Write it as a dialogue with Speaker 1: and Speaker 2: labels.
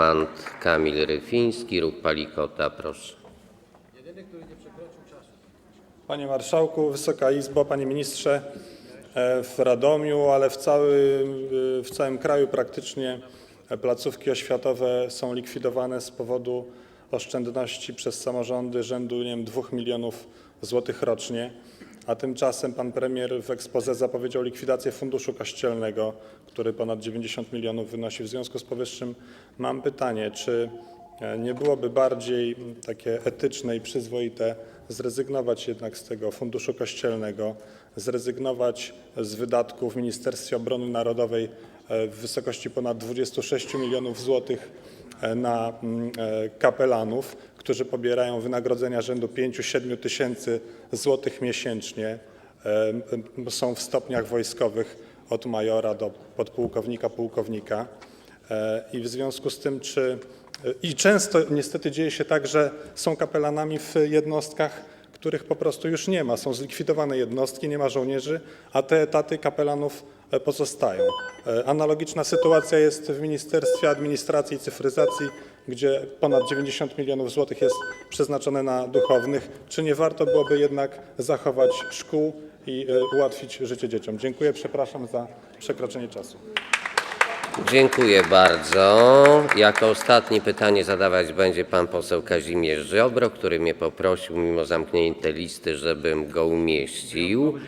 Speaker 1: Pan Kamil Ryfiński, Ruch Palikota, proszę.
Speaker 2: Panie Marszałku, Wysoka Izbo, Panie Ministrze, e, w Radomiu, ale w całym, w całym kraju praktycznie placówki oświatowe są likwidowane z powodu oszczędności przez samorządy rzędu nie wiem, 2 milionów złotych rocznie, a tymczasem pan premier w exposé zapowiedział likwidację funduszu kościelnego, który ponad 90 milionów wynosi. W związku z powyższym mam pytanie, czy E, Nie byłoby bardziej etyczne i przyzwoite zrezygnować jednak z tego funduszu kościelnego, zrezygnować z wydatków w Ministerstwie Obrony Narodowej w wysokości ponad 26 milionów złotych e, na mm, e, kapelanów, którzy pobierają wynagrodzenia rzędu 5-7 tysięcy złotych miesięcznie, e, są w stopniach wojskowych od majora do podpułkownika, pułkownika. E, I w związku z tym, czy. I często niestety dzieje się tak, że są kapelanami w jednostkach, których po prostu już nie ma. Są zlikwidowane jednostki, nie ma żołnierzy, a te etaty kapelanów e, pozostają. E, Analogiczna sytuacja jest w Ministerstwie Administracji i Cyfryzacji, gdzie ponad 90 milionów złotych jest przeznaczone na duchownych. Czy nie warto byłoby jednak zachować szkół i e, ułatwić życie dzieciom? Dziękuję, przepraszam za przekroczenie czasu.
Speaker 1: Dziękuję bardzo. Jako ostatni pytanie zadawać będzie pan poseł Kazimierz Ziobro, który mnie poprosił mimo zamkniętej listy, żebym go umieścił.